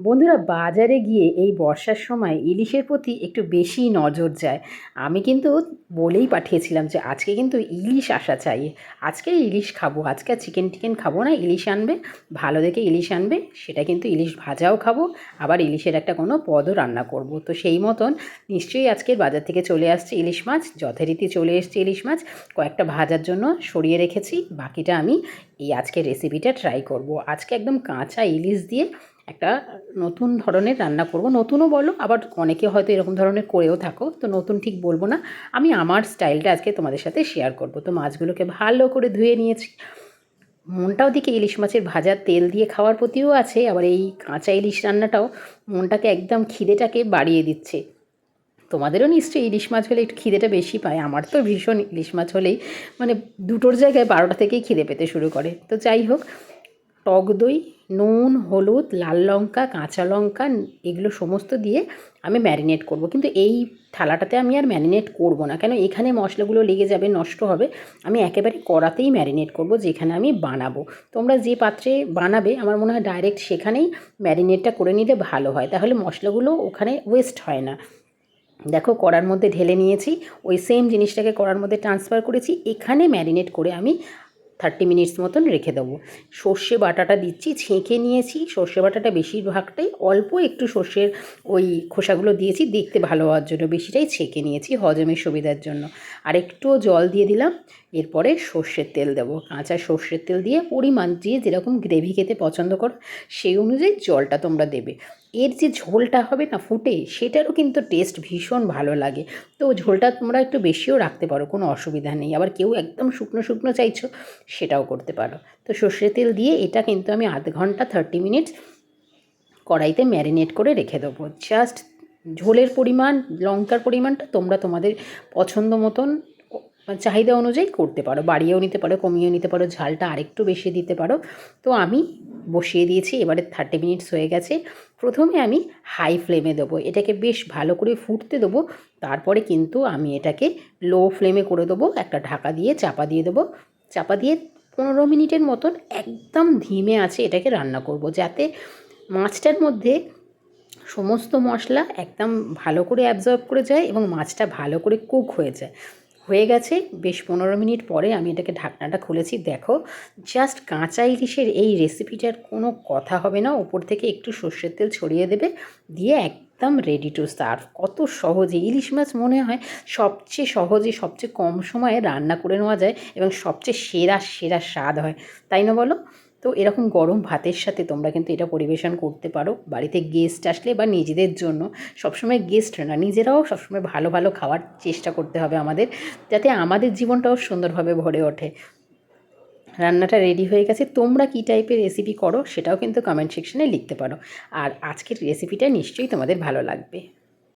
বন্ধুরা বাজারে গিয়ে এই বর্ষার সময় ইলিশের প্রতি একটু বেশি নজর যায়। আমি কিন্তু বলেই পাঠিয়েছিলাম যে, আজকে কিন্তু ইলিশ আসা চাই। আজকে ইলিশ খাব। আজকে চিকেন টিকেন খাব না। ইলিশ আনবে, ভালো দেখে ইলিশ আনবে, সেটা কিন্তু ইলিশ ভাজাও খাব। আবার ইলিশের একটা কোনো পদও রান্না করব। তো সেই মতন নিশ্চয়ই আজকের বাজার থেকে চলে আসছে ইলিশ মাছ। যথারীতি চলে এসছে ইলিশ মাছ। কয়েকটা ভাজার জন্য সরিয়ে রেখেছি। বাকিটা আমি এই আজকের রেসিপিটা ট্রাই করব। আজকে একদম কাঁচা ইলিশ দিয়ে একটা নতুন ধরনের রান্না করব। নতুনও বলো, আবার অনেকে হয়তো এরকম ধরনের করেও থাকো, তো নতুন ঠিক বলব না। আমি আমার স্টাইলটা আজকে তোমাদের সাথে শেয়ার করব। তো মাছগুলোকে ভালো করে ধুয়ে নিয়েছি। মনটাও দিকে ইলিশ মাছের ভাজার তেল দিয়ে খাওয়ার প্রতিও আছে, আবার এই কাঁচা ইলিশ রান্নাটাও মনটাকে একদম খিদেটাকে বাড়িয়ে দিচ্ছে। তোমাদেরও নিশ্চয়ই ইলিশ মাছ হলে একটু খিদেটা বেশি পায়, আমার তো ভীষণ ইলিশ মাছ হলেই মানে দুটোর জায়গায় বারোটা থেকেই খিদে পেতে শুরু করে। তো যাই হোক, টক দই নুন, হলুদ, লাল লঙ্কা, কাঁচা লঙ্কা, এগুলো সমস্ত দিয়ে আমি ম্যারিনেট করব। কিন্তু এই থালাটাতে আমি আর ম্যারিনেট করব না। কেন? এখানে মশলাগুলো লেগে যাবে, নষ্ট হবে। আমি একেবারে কড়াতেই ম্যারিনেট করব, যেখানে আমি বানাবো। তোমরা যে পাত্রে বানাবে, আমার মনে হয় ডাইরেক্ট সেখানেই ম্যারিনেটটা করে নিলে ভালো হয়। তাহলে মশলাগুলো ওখানে ওয়েস্ট হয় না। দেখো, কড়ার মধ্যে ঢেলে নিয়েছি। ওই সেম জিনিসটাকে কড়ার মধ্যে ট্রান্সফার করেছি। এখানে ম্যারিনেট করে আমি থার্টি মিনিটস মতন রেখে দেবো। সর্ষে বাটাটা দিচ্ছি, ছেঁকে নিয়েছি। সর্ষে বাটাটা বেশিরভাগটাই অল্প একটু সর্ষের ওই খোসাগুলো দিয়েছি, দেখতে ভালো হওয়ার জন্য। বেশিটাই ছেঁকে নিয়েছি হজমের সুবিধার জন্য। আর একটু জল দিয়ে দিলাম, এরপরে সর্ষের তেল দেবো। কাঁচা সর্ষের তেল দিয়ে পরিমাণ দিয়ে যেরকম গ্রেভি খেতে পছন্দ করো, সেই অনুযায়ী জলটা তোমরা দেবে। এর যে ঝোলটা হবে না ফুটে, সেটারও কিন্তু টেস্ট ভীষণ ভালো লাগে। তো ঝোলটা তোমরা একটু বেশিও রাখতে পারো, কোনো অসুবিধা নেই। আবার কেউ একদম শুকনো শুকনো চাইছো, সেটাও করতে পারো। তো সর্ষের তেল দিয়ে এটা কিন্তু আমি আধ ঘণ্টা থার্টি মিনিটস কড়াইতে ম্যারিনেট করে রেখে দেবো। জাস্ট ঝোলের পরিমাণ, লঙ্কার পরিমাণটা তোমরা তোমাদের পছন্দ মতন চাহিদা অনুযায়ী করতে পারো। বাড়িয়েও নিতে পারো, কমিয়েও নিতে পারো, ঝালটা আরেকটু বেশি দিতে পারো। তো আমি বসিয়ে দিয়েছি, এবারে থার্টি মিনিটস হয়ে গেছে। প্রথমে আমি হাই ফ্লেমে দেবো। এটাকে বেশ ভালো করে ফুটতে দেবো। তারপরে কিন্তু আমি এটাকে লো ফ্লেমে করে দেবো। একটা ঢাকা দিয়ে চাপা দিয়ে দেবো। চাপা দিয়ে পনেরো মিনিটের মতন একদম ধিমে আছে এটাকে রান্না করব। যাতে মাছটার মধ্যে সমস্ত মশলা একদম ভালো করে অ্যাবজর্ব করে যায় এবং মাছটা ভালো করে কুক হয়ে যায়। হয়ে গেছে। বেশ পনেরো মিনিট পরে আমি এটাকে ঢাকনাটা খুলেছি। দেখো জাস্ট কাঁচা ইলিশের এই রেসিপিটার কোনো কথা হবে না। ওপর থেকে একটু সর্ষের তেল ছড়িয়ে দেবে, দিয়ে একদম রেডি টু সার্ভ কত সহজে, ইলিশ মাছ মনে হয় সবচেয়ে সহজে, সবচেয়ে কম সময়ে রান্না করে নেওয়া যায় এবং সবচেয়ে সেরা সেরা স্বাদ হয়। তাই না বলো? তো এরকম গরম ভাতের সাথে তোমরা কিন্তু এটা পরিবেশন করতে পারো। বাড়িতে গেস্ট আসলে বা নিজেদের জন্য সবসময় গেস্ট না, নিজেরাও সবসময় ভালো ভালো খাওয়ার চেষ্টা করতে হবে আমাদের, যাতে আমাদের জীবনটাও সুন্দরভাবে ভরে ওঠে। রান্নাটা রেডি হয়ে গেছে, তোমরা কী টাইপের রেসিপি করো সেটাও কিন্তু কমেন্ট সেকশনে লিখতে পারো। আর আজকের রেসিপিটা নিশ্চয়ই তোমাদের ভালো লাগবে।